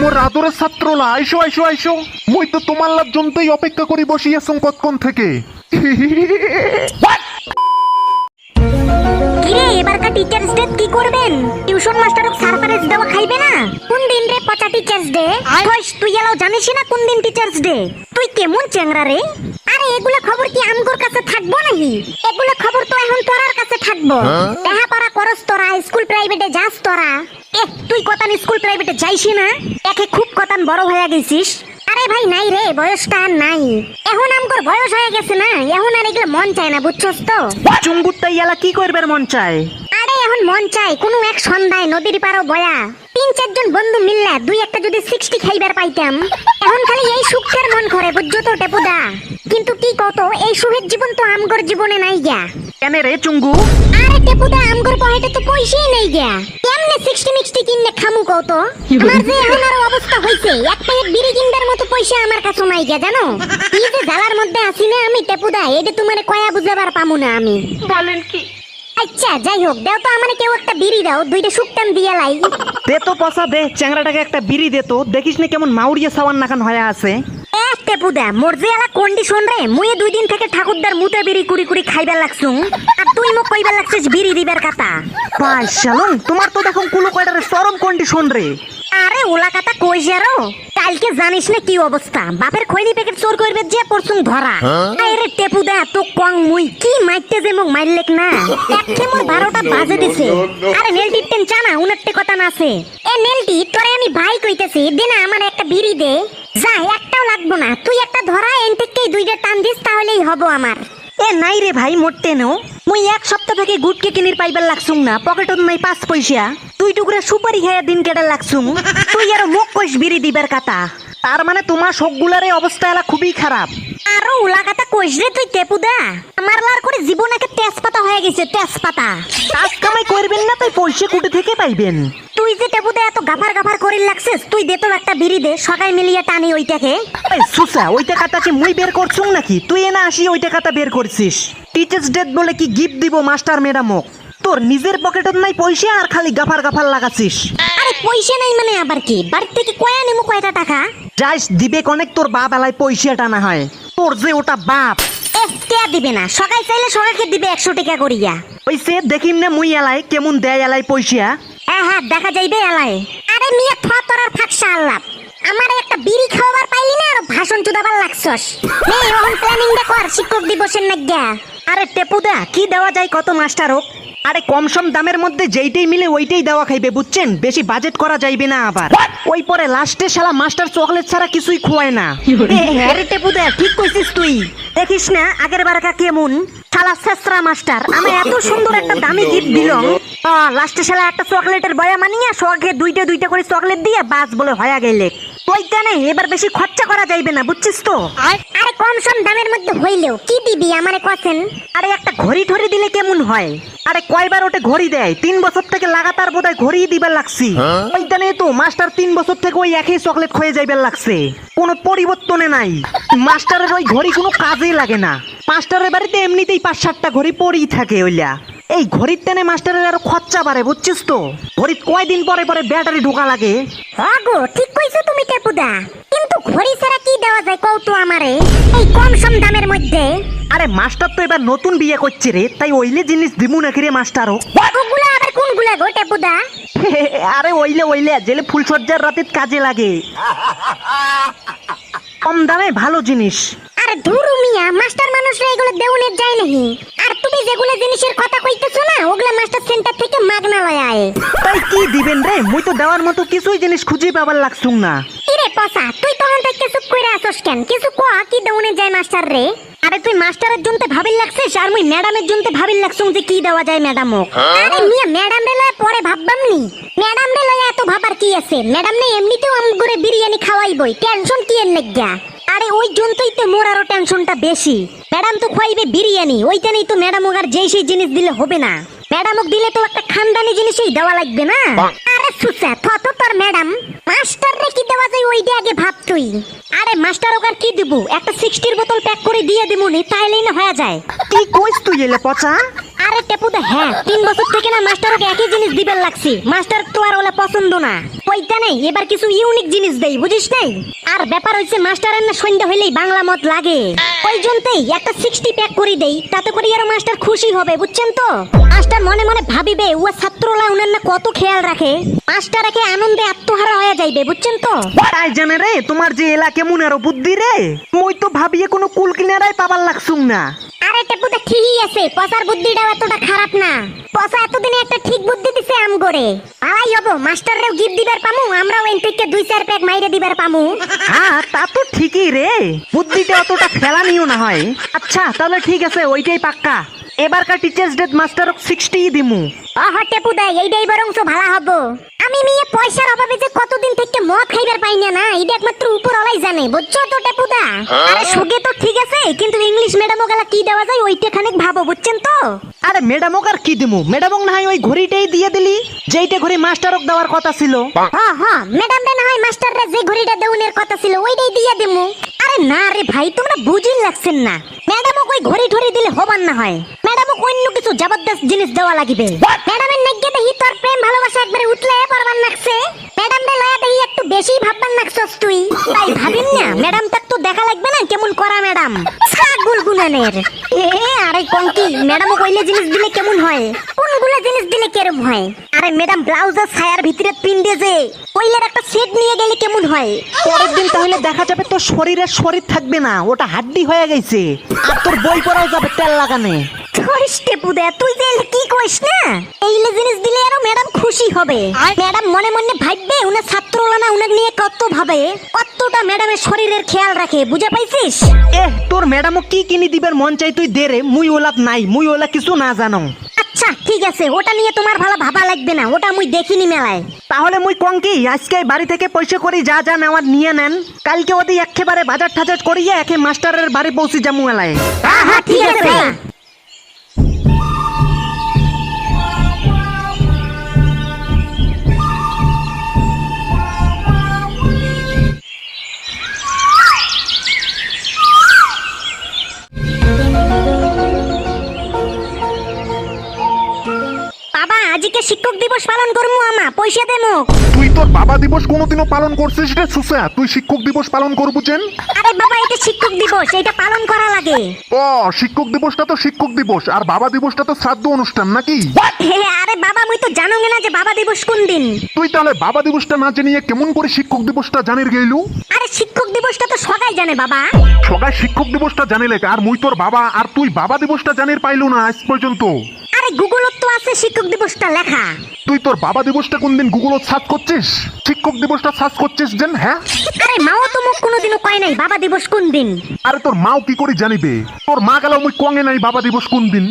মোর আদরের ছাত্রলা আইসো আইসো আইসো। মুই তো তোমার লাভ জন্যই অপেক্ষা করি বসিয়েছুম কতক্ষণ থেকে। কিরে টিচার্স ডে কি করবেন? টিউশন মাস্টারক সারপ্রাইজ দেওয়া খাইবে না? কোন দিন রে পচা টিচার্স ডে কইস তুই এলাও জানিস না কোন দিন টিচার্স ডে তুই কেমন চেংরা রে? আরে এগুলো খবর কি আমগোর কাছে থাকব নাকি? এগুলো খবর তো এখন তোরার কাছে থাকব। দেখা পড়া করস তোরা স্কুল প্রাইভেটে যাস তোরা। এ তুই কতান স্কুল প্রাইভেটে যাইছি না? একে খুব কতান বড় হয়ে গেছিস। আরে ভাই নাই রে বয়সটা আর নাই। এখন আমগোর বয়স হয়ে গেছে না? এখন আর এগুলো মন চায় না বুঝছস তো? চুঙ্গুরটা ইয়ালা কি করবার মন চায়? আরে এখন মন চাই কোনো এক সন্ধ্যায় নদীর পারো বয়া। তিন চারজন বন্ধু মিললে দুই একটা যদি সিক্সটি খাইবার পাইতাম। এখন খালি এই সুখের মন করে বুঝছ তো টেপুদা? কিন্তু কি কত এই সুখের জীবন তো আমগর জীবনে নাই গা কেন রে চুঙ্গু? আরে টেপুদা আমগর পকেটে তো পয়সাই নেই গা কেমনে সিক্সটি মিক্সটি কিনলে খামু কত আমার যে এখন আরও অবস্থা হইছে এক প্যাকেট বিড়ি কিনবার মতো পয়সা আমার কাছে নাই গা জানো? কি যে জ্বালার মধ্যে আছি না আমি টেপুদা এটা তোমার কয়া বুঝাবার পামু না আমি। বলেন কি? আচ্ছা যাই হোক দাও তো আমার কেউ একটা বিড়ি দাও দুইটা শুকটান দিয়ে লাই। দে তো পসা দে চ্যাংড়াটাকে একটা বিড়ি দে তো দেখিস না কেমন মাউরিয়া সাবান নাকান হয়ে আছে। এতে পুদা মোর যে আলা কন্ডিশন রে মুয়ে দুই দিন থেকে ঠাকুরদার মুতে বিড়ি কুড়ি কুড়ি খাইবার লাগছুম আর তুই মোক কইবার লাগছিস বিড়ি দিবার কথা। পাঁচ শালং তোমার তো দেখো কোনো কয়টারে চরম কন্ডিশন রে। আরে ওলা কথা কই যারো কালকে জানিস না কি অবস্থা? বাপের খৈনি প্যাকেট চোর করবে যে পরশুম ধরা। আরে টেপুদা তো কং মুই কি মাইতে যে মোক মাইরলেক না? একে মোর বারোটা বাজে দিছে। আরে নেল টিপটেন চানা উনারটে কথা না আছে। এ নেলটি তোরে আমি ভাই কইতেছি দে না আমার একটা বিড়ি দে। যা একটাও লাগবো না। তুই একটা ধরা এন থেকেই দুইটা টান দিস তাহলেই হব আমার। এ নাই রে ভাই মোটে নো মুই এক সপ্তাহ থেকে গুটকে কিনির পাইবার লাগছুং না, পকেটত নাই পাঁচ পয়সা। তুই টুকরা সুপারি খাইয়া দিন কেটে লাগছুং তুই আর মুখ কইস বিড়ি দিবার কাতা তার মানে তোমার সবগুলারে অবস্থা এলা খুবই খারাপ। আরও উলাকাতা কইস রে তুই টেপুদা? আমার লার করে জীবন একে তেজপাতা হয়ে গেছে তেজপাতা। কাজ কামাই করবেন না তাই পয়সা কুটে থেকে পাইবেন। তুই যে টেপুদা এত গাফার গাফার করিল লাগছিস তুই দে তো একটা বিড়ি দে সকাল মিলিয়ে টানি ওইটাকে। এই সুসা ওই টাকাটা কি মুই বের করছুং নাকি? তুই এনা আসি ওই টাকাটা বের করছিস। টিচার্স ডেট বলে কি গিফট দিব মাস্টার ম্যাডামক তোর নিজের পকেটত নাই পয়সা আর খালি গাফার গাফার লাগাছিস আরে পয়সা নাই মানে আবার কি? বাড়ি থেকে কয়া নেমু কয়টা টাকা? যাইস দিবে অনেক তোর বাপ এলাই পয়সা টানা হয়। তোর ওটা বাপ। এ টেয়া দিবে না সকাল চাইলে সকালকে দিবে একশো টাকা করিয়া। ওই সে দেখিম না মুই এলাই কেমন দেয় এলাই পয়সা। হ্যাঁ হ্যাঁ দেখা যাইবে এলাই। আরে মিয়া থ তোরার ফাঁকসা আল্লাহ আমার একটা বিড়ি খাওয়াবার পাইলি না? ভাষণ চুদাবার লাগছস। নে এখন প্ল্যানিং দে কর শিক্ষক দিবসের নাগ্যা আরে টেপুদা কি দেওয়া যায় কত মাস্টার হোক? আরে কম সম দামের মধ্যে যেইটাই মিলে ওইটাই দেওয়া খাইবে বুঝছেন? বেশি বাজেট করা যাইবে না আবার। ওই পরে লাস্টে শালা মাস্টার চকলেট ছাড়া কিছুই খুয়ায় না। আরে টেপুদা ঠিক কইছিস তুই। দেখিস না আগের বারকা কেমন শালা শেষরা মাস্টার আমি এত সুন্দর একটা দামি গিফট দিল। লাস্টে শালা একটা চকলেটের বয়া মানিয়া সঙ্গে দুইটা দুইটা করে চকলেট দিয়ে বাস বলে হয়া গেলে। এবার বেশি খরচা করা যাইবে না বুঝছিস তো? আরে কম সম দামের মধ্যে হইলেও কি দিবি আমারে কছেন আরে একটা ঘড়ি ঠড়ি দিলে কেমন হয়? আরে কয়বার ওটা ঘড়ি দেয়? তিন বছর থেকে লাগাতার বোধহয় ঘড়ি দিবার লাগছি। ওইখানে তো মাস্টার তিন বছর থেকে ওই একই চকলেট খয়ে যাইবার লাগছে। কোনো পরিবর্তনে নাই। মাস্টারের ওই ঘড়ি কোনো কাজেই লাগে না। মাস্টারের বাড়িতে এমনিতেই পাঁচ সাতটা ঘড়ি পরেই থাকে ওইলা। এই ঘড়ির টেনে মাস্টারের আরও খরচা বাড়ে বুঝছিস তো? ঘড়ি কয়দিন পরে পরে ব্যাটারি ঢোকা লাগে? আগো ঠিক কইছো তুমি কিন্তু ঘড়ি ছাড়া কি দেওয়া যায় কও তো আমারে? এই কম সম দামের মধ্যে। আরে মাস্টার তো এবার নতুন বিয়ে করছে রে তাই ওইলে জিনিস দিমু নাকি রে মাস্টারও। ওগুলা আবার কোনগুলা গো টেপুদা আরে ওইলে ওইলে জেলে ফুলসজ্জার রাতে কাজে লাগে। কম দামে ভালো জিনিস। আরে ধুরু মিয়া মাস্টার মানুষরা এগুলো দেউনের যায় নাকি? আর তুমি যেগুলো জিনিসের কথা কইতেছো না ওগুলা মাস্টার সেন্টার থেকে মাগনা লয় আয়। তাই কি দিবেন রে? মুই তো দেওয়ার মতো কিছুই জিনিস খুঁজে পাবার লাগছুং না। ইরে পসা তুই তখন থেকে চুপ কইরা আসস কেন? কিছু ক কি দেউনে যায় মাস্টার রে? আরে তুই মাস্টারের জন্য ভাবিল লাগছিস আর মুই ম্যাডামের জন্য ভাবিল লাগছুম যে কি দেওয়া যায় ম্যাডামক আরে মিয়া ম্যাডাম রে লয় পরে ভাববাম নি। ম্যাডাম রে লয় এত ভাবার কি আছে? ম্যাডাম নে এমনিতেও আম করে বিরিয়ানি খাওয়াইবই টেনশন কি এর নেগা আরে ওই জন্যই তো মোর আরও টেনশনটা বেশি। ম্যাডাম তো খাইবে বিরিয়ানি ওইখানেই তো ম্যাডাম আর যেই সেই জিনিস দিলে হবে না। ম্যাডামক দিলে তো একটা খানদানি জিনিসই দেওয়া লাগবে না। আরে সুসা থত তোর ম্যাডাম। মাস্টার রে কি দেওয়া যায় ওইটা আগে ভাব তুই। আরে মাস্টার ওকার কি দিব? একটা সিক্সটির বোতল প্যাক করে দিয়ে দিমুনি তাইলেই না হয়ে যায়। কি কইস তুই এলে পচা? আরে টেপু টেপুদা হ্যাঁ। তিন বছর থেকে না মাস্টারকে একই জিনিস দিবেন লাগছি। মাস্টার তো আর ওলা পছন্দ না। ওইটা নেই এবার কিছু ইউনিক জিনিস দেই বুঝিস নাই? আর ব্যাপার হচ্ছে মাস্টারের না সন্ধ্যা হইলেই বাংলা মত লাগে। ওই জন্যই একটা সিক্সটি প্যাক করে দেই তাতে করে আর মাস্টার খুশি হবে বুঝছেন তো? মাস্টার মনে মনে ভাবিবে ও ছাত্রলা কত খেয়াল রাখে? মাস্টার একে আনন্দে আত্মহারা হয়ে যাইবে বুঝছেন তো? তাই জানে রে তোমার যে এলা কেমন আরও বুদ্ধি রে? মুই তো ভাবিয়ে কোনো কুল কিনারাই পাবার লাগছুম না। আরে টেপুদা ঠিকই আছে পসার বুদ্ধিটাও এতটা খারাপ না। পসা এতদিনে একটা ঠিক বুদ্ধি দিছে আম করে আলাই হব মাস্টাররেও গিফট দিবার পামু আমরাও এন থেকে দুই চার প্যাক মাইরে দিবার পামু। হ্যাঁ তা তো ঠিকই রে। বুদ্ধিটা অতটা ফেলানিও না হয়। আচ্ছা তাহলে ঠিক আছে ওইটাই পাক্কা। এবারকার টিচার্স ডে মাস্টারক সিক্সটি দিমু। আহ টেপুদা এইটাই বরং ভালো হব। আমি মেয়ে পয়সার অভাবে যে কতদিন থেকে মদ খাইবার পাই না না এটা একমাত্র উপরওয়ালাই জানে বুঝছ তো টেপুদা আরে সুগে তো ঠিক আছে কিন্তু ইংলিশ ম্যাডামও গেলা কি দেওয়া যায় ওইটা খানিক ভাবো বুঝছেন তো? আরে ম্যাডামক আর কি দিমু? ম্যাডামক না হয় ওই ঘড়িটাই দিয়ে দিলি যেইটা ঘড়ি মাস্টার মাস্টারক দেওয়ার কথা ছিল। হ্যাঁ হ্যাঁ ম্যাডাম রে না হয় মাস্টাররা যে ঘড়িটা দেউনের কথা ছিল ওইটাই দিয়ে দিমু। আরে না রে ভাই, তোমরা বুঝিন লাগছেন না। ম্যাডামও ওই ঘড়ি ঠড়ি দিলে হবার না হয়। ম্যাডামও অন্য কিছু জবরদস্ত জিনিস দেওয়া লাগিবে। ম্যাডামের নাগ্যে দেখি তোর প্রেম, ভালোবাসা একবারে উঠলে পারবার নাকছে ম্যাডাম রে লয়া দেখি একটু বেশি ভাববার নাকছস তুই। তাই ভাবিন না ম্যাডাম তাক তো দেখা লাগবে না কেমন করা ম্যাডাম। ছাগুল গুনানের। এ, আরে কোন কি ম্যাডামও কইলে জিনিস দিলে কেমন হয়? কোনগুলো জিনিস দিলে কেরম হয়? আরে ম্যাডাম ব্লাউজের ছায়ার ভিতরে পিন দিয়ে যে কইলের একটা সেট নিয়ে গেলে কেমন হয়? পরের দিন তাহলে দেখা যাবে তোর শরীরের শরীর থাকবে না ওটা হাড্ডি হয়ে গেছে। আর তোর বই পড়াও যাবে তেল লাগানে। ধরিস টেপুদা তুই যে কি কইস না? এইলে জিনিস দিলে আরও ম্যাডাম খুশি হবে। ম্যাডাম মনে মনে ভাববে উনার ছাত্রলা না উনাকে নিয়ে কত ভাবে কতটা ম্যাডামের শরীরের খেয়াল রাখে বুঝা পাইছিস? এ তোর ম্যাডামও কি কিনি দিবার মন চাই তুই দে রে মুই ওলাত নাই মুই ওলা কিছু না জানো। আচ্ছা ঠিক আছে ওটা নিয়ে তোমার ভালো ভাবা লাগবে না ওটা মুই দেখিনি মেলায়। তাহলে মুই কঙ্কি কি আজকে বাড়ি থেকে পয়সা করি যা যা নেওয়ার নিয়ে নেন। কালকে ওদের একেবারে বাজার ঠাজার করিয়ে একে মাস্টারের বাড়ি পৌঁছে যামু মেলায়। হ্যাঁ হ্যাঁ ঠিক আছে দিবস পালন করমু আমা পয়সা দেমু। তুই তোর বাবা দিবস কোনোদিনও পালন করছিস রে সুসা? তুই শিক্ষক দিবস পালন করব চেন আরে বাবা এটা শিক্ষক দিবস এটা পালন করা লাগে। ও শিক্ষক দিবসটা তো শিক্ষক দিবস আর বাবা দিবসটা তো শ্রাদ্ধ অনুষ্ঠান নাকি? হে, আরে বাবা মুই তো জানো না যে বাবা দিবস কোন দিন। তুই তাহলে বাবা দিবসটা না জানিয়ে কেমন করে শিক্ষক দিবসটা জানির গেলু আরে শিক্ষক দিবসটা তো সবাই জানে বাবা। সবাই শিক্ষক দিবসটা জানিলে আর মুই তোর বাবা আর তুই বাবা দিবসটা জানির পাইলু না আজ পর্যন্ত। আরে গুগলত তো আছে শিক্ষক দিবসটা লেখা। তুই তোর বাবা দিবসটা কোনদিন গুগলত সার্চ করছিস? শিক্ষক দিবসটা সার্চ করছিস যেন হ্যাঁ? আরে মাও তো মুখ কোনোদিনও কয় নাই বাবা দিবস কোন দিন আরে তোর মাও কি করে জানিবে? তোর মা গেল মুই কঙে নাই বাবা দিবস কোন দিন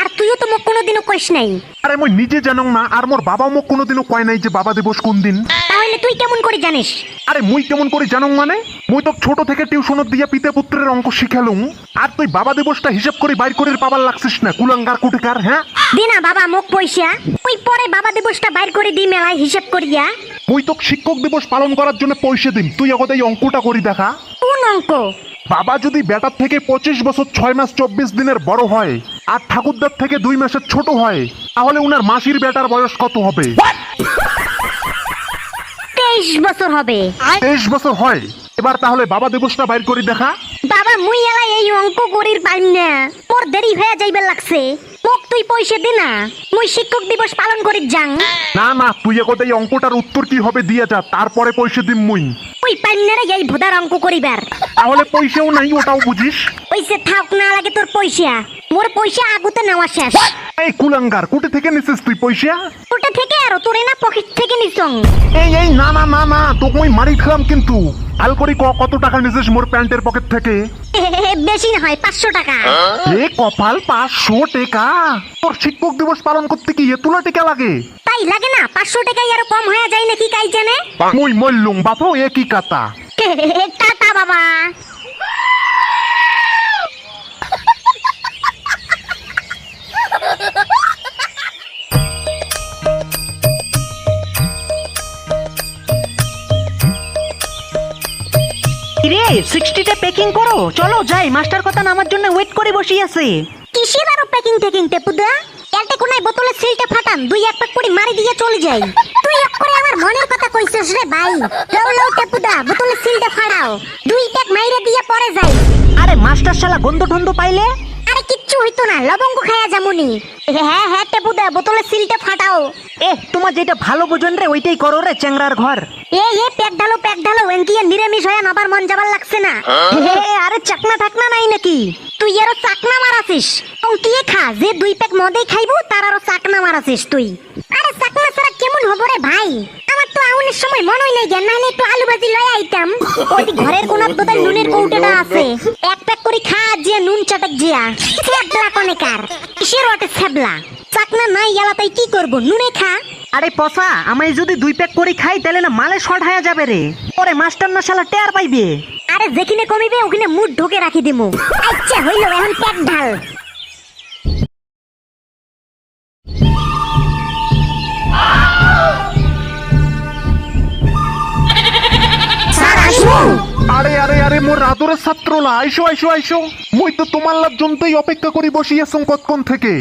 আর তুইও তো মুখ কোনোদিনও কইস নাই। আরে মুই নিজে জানং না আর মোর বাবা মুখ কোনোদিনও কয় নাই যে বাবা দিবস কোন দিন তাহলে তুই কেমন করে জানিস? আরে মুই কেমন করে জানং মানে? মুই তো ছোট থেকে টিউশনত দিয়া পিতা পুত্রের অঙ্ক শিখালুম। আর তুই বাবা দিবসটা হিসাব করে বাইর করে পাবার লাগছিস না কুলাঙ্গার কুটিকার হ্যাঁ? দিনা বাবা মুখ পয়সা ওই পরে বাবা দিবসটা বাইর করে দি মেলায় হিসাব করিয়া। মুই তো শিক্ষক দিবস পালন করার জন্য পয়সা দিন তুই আগতে এই অঙ্কটা করি দেখা। কোন অঙ্ক? বাবা যদি বেটার থেকে পঁচিশ বছর ছয় মাস চব্বিশ দিনের বড় হয় আর ঠাকুরদার থেকে দুই মাসের ছোট হয় তাহলে উনার মাসির বেটার বয়স কত হবে? তেইশ বছর হবে। তেইশ বছর হয়। এবার তাহলে বাবা দিবসটা বাইর করি দেখা। বাবা মুই এলা এই অঙ্ক করির পাইম না। মোর দেরি হয়ে যাইবে লাগছে। মোক তুই পয়সা দে না। মুই শিক্ষক দিবস পালন করি যাং না না তুই এই অঙ্কটার উত্তর কি হবে দিয়ে যা তারপরে পয়সা দিম মুই। ওই পাইন্নারে রে এই ভোদার অঙ্ক করিবার। তাহলে পয়সাও নাই ওটাও বুঝিস? পয়সা থাক না লাগে তোর পয়সা। মোর পয়সা আগুতে নেওয়া শেষ। এই কুলাঙ্গার কুটি থেকে নিছিস তুই পয়সা? ওটা থেকে আরও তোরে না পকেট থেকে নিছং এই এই না না না না তোকে মই মারি খেলাম কিন্তু। আল করি ক কত টাকা নিছিস মোর প্যান্টের পকেট থেকে? বেশি না হয় পাঁচশো টাকা। এ কপাল পাঁচশো টাকা? তোর শিক্ষক দিবস পালন করতে কি এতুলা টিকা লাগে? তাই লাগে না পাঁচশো টাকাই আরও কম হয়ে যায় নাকি কাই জানে? মুই মল্লুম বাপু একই কাতা টাটা বাবা। রে সিক্সটিটা প্যাকিং করো? চলো যাই মাস্টার কথা আমার জন্য ওয়েট করে বসি আছে। কিসের আরও প্যাকিং টেকিং টেপুদা? এলটে কোনায় বোতলে সিলটা ফাটান, দুই এক পাক করে মারি দিয়ে চলে যাই। তুই এক করে আমার মনের কথা কইছিস রে ভাই। লও লও টেপুদা বোতলে সিলটা ফাড়াও। দুই প্যাক মাইরে দিয়ে পরে যাই। আরে মাস্টার শালা গন্ধ টন্ধ পাইলে? আরে কিচ্ছু হইতো না লবঙ্গ খায়া যামুনি। হ্যাঁ হ্যাঁ টেপুদা বোতলে সিলটে ফাটাও। এ তোমার যেটা ভালো বোঝন রে ওইটাই করো রে চ্যাংরার ঘর। এ এ প্যাক ঢালো প্যাক ঢালো এনকিয়ে নিরামিষ হয়ে আবার মন যাবার লাগছে না। হে, হে, আরে চাকনা থাকনা নাই নাকি? তুই আরও চাকনা মারাছিস। অঙ্কিয়ে খা যে দুই প্যাক মদেই খাইবো তার আরও চাকনা মারাছিস তুই। আরে চাকনা ছাড়া কেমন হব রে ভাই? আমার তো আউনের সময় মনই নাই জ্ঞান নাহলে একটু আলু ভাজি লয়ে আইতাম। ওই ঘরের কোনার বোধহয় নুনের কৌটোটা আছে। এক খা যে নুন চাটক জিয়া। কনেকার কিসের ওটে চাকনা নাই তাই কি করব? নুনে খা। আরে পসা আমি যদি দুই প্যাক করে খাই তাহলে না মালে শর্ট হয়ে যাবে রে। পরে মাস্টার না শালা টের পাইবে। আরে যেখানে কমিবে ওখানে মুড ঢোকে রাখি দিমু। আচ্ছা হইল এখন প্যাক ঢাল। আদরের ছাত্রলা আইসো আইসো আইসো মুই তো তোমার লাভ জন্যই অপেক্ষা করি বসিয়াছং কতক্ষণ থেকে.